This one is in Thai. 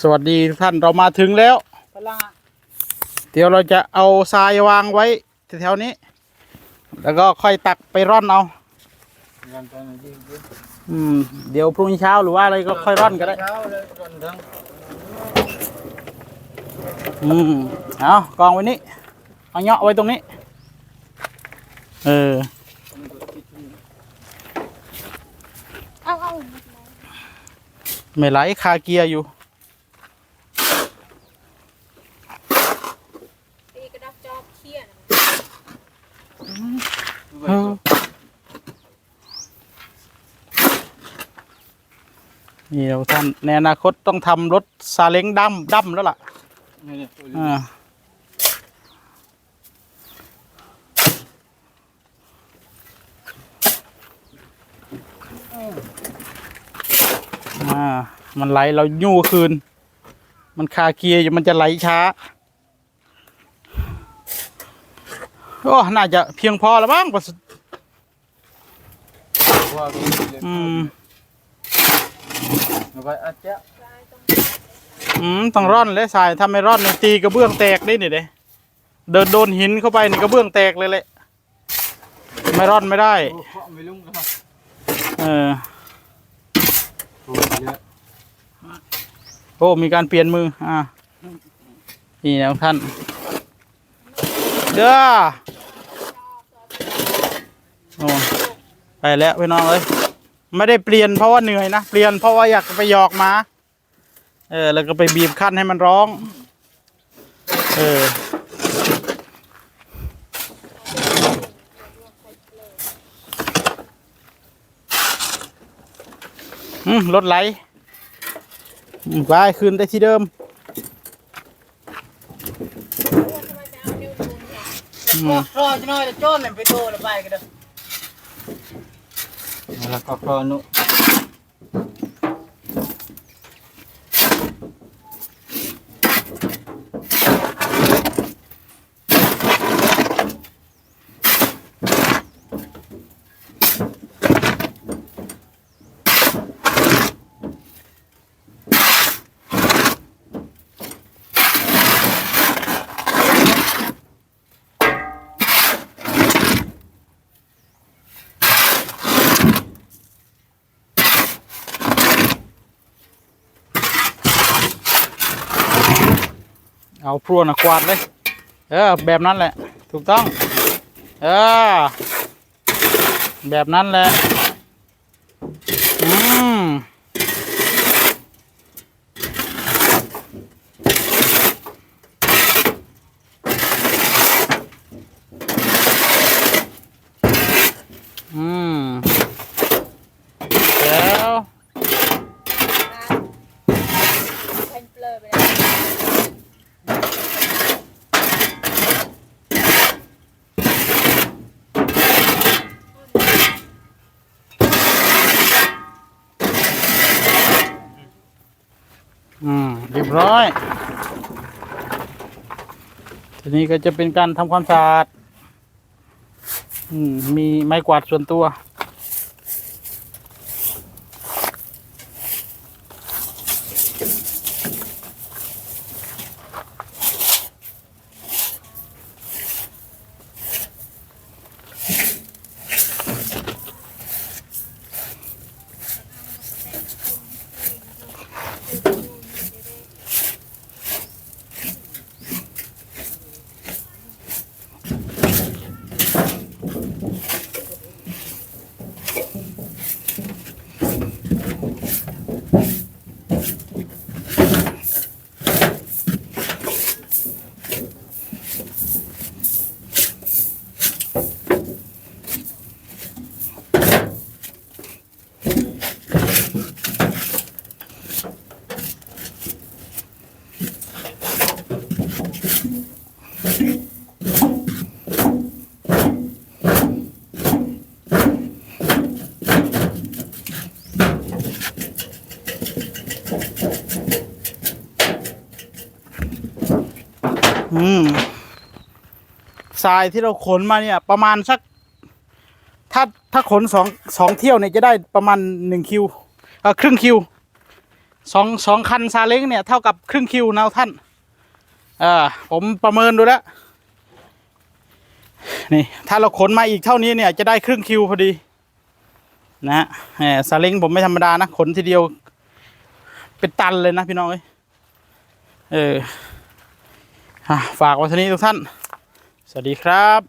สวัสดีทุกท่านเรามาถึงแล้ว พลังอะเดี๋ยวเราจะเอาทรายวางไว้แถวๆนี้ แล้วก็ค่อยตักไปร่อนเอายังตอนนี้ยิงยิงอืม เดี๋ยวพรุ่งนี้เช้าหรือว่าอะไรก็ค่อยร่อนก็ได้ เช้าเลยร่อนทั้งอืม เอากองไว้นี่เอาเงาะไว้ตรงนี้ เออ เอาเอาไม่ไหลคาเกียร์อยู่ ตีกระดับจอบเขี้ยนะ เออ นี่เราท่านในอนาคตต้องทำรถซาเล้งดั้มดั้มแล้วล่ะอ่าอ่า มันไหลเรายู่คืน มันคาเกียร์มันจะไหลช้า โอ้น่าจะเพียงพอแล้วบ้างว่าอืมเอาไปอาจจะอืมต้องร่อนเลยสายถ้าไม่ร่อนเนี่ยตีกระเบื้องแตกได้นี่เด้เดินโดนหินเข้าไปนี่กระเบื้องแตกเลยแหละไม่ร่อนไม่ได้เออโอ้เยอะโอ้มีการเปลี่ยนมืออ่านี่นะท่านเด้อ โอ้ไปแล้วพี่น้องเอ้ยไม่ได้เปลี่ยนเพราะว่าเหนื่อยนะ เปลี่ยนเพราะว่าอยากไปหยอกหมา เออ แล้วก็ไปบีบคั้นให้มันร้อง เออ อืมรถไหลไปคืนได้ที่เดิมอืมรอจะน้อยจะโจนเลยไปโดนไปกันเด้อ แเอาพรวนกวาดเลย เออ แบบนั้นแหละ ถูกต้อง เออ แบบนั้นแหละ อืม อืมแล้ว เพนเปลอไปแล้ว อืมเรียบร้อย ทีนี้ก็จะเป็นการทำความสะอาด อืม มีไม้กวาดส่วนตัว อืมทรายที่เราขนมาเนี่ย ประมาณสัก ถ้าถ้าขนสองสองเที่ยวเนี่ยจะได้ประมาณหนึ่งคิวเออครึ่งคิวสองสองคันซาเล้งเนี่ยเท่ากับครึ่งคิวนะท่านเออผมประเมินดูแล้วนี่ถ้าเราขนมาอีกเท่านี้เนี่ยจะได้ครึ่งคิวพอดี นะฮะซาเล้งผมไม่ธรรมดานะขนทีเดียว เป็นตันเลยนะพี่น้องเอ้ยเออฝากไว้เท่นี้ทุกท่าน สวัสดีครับ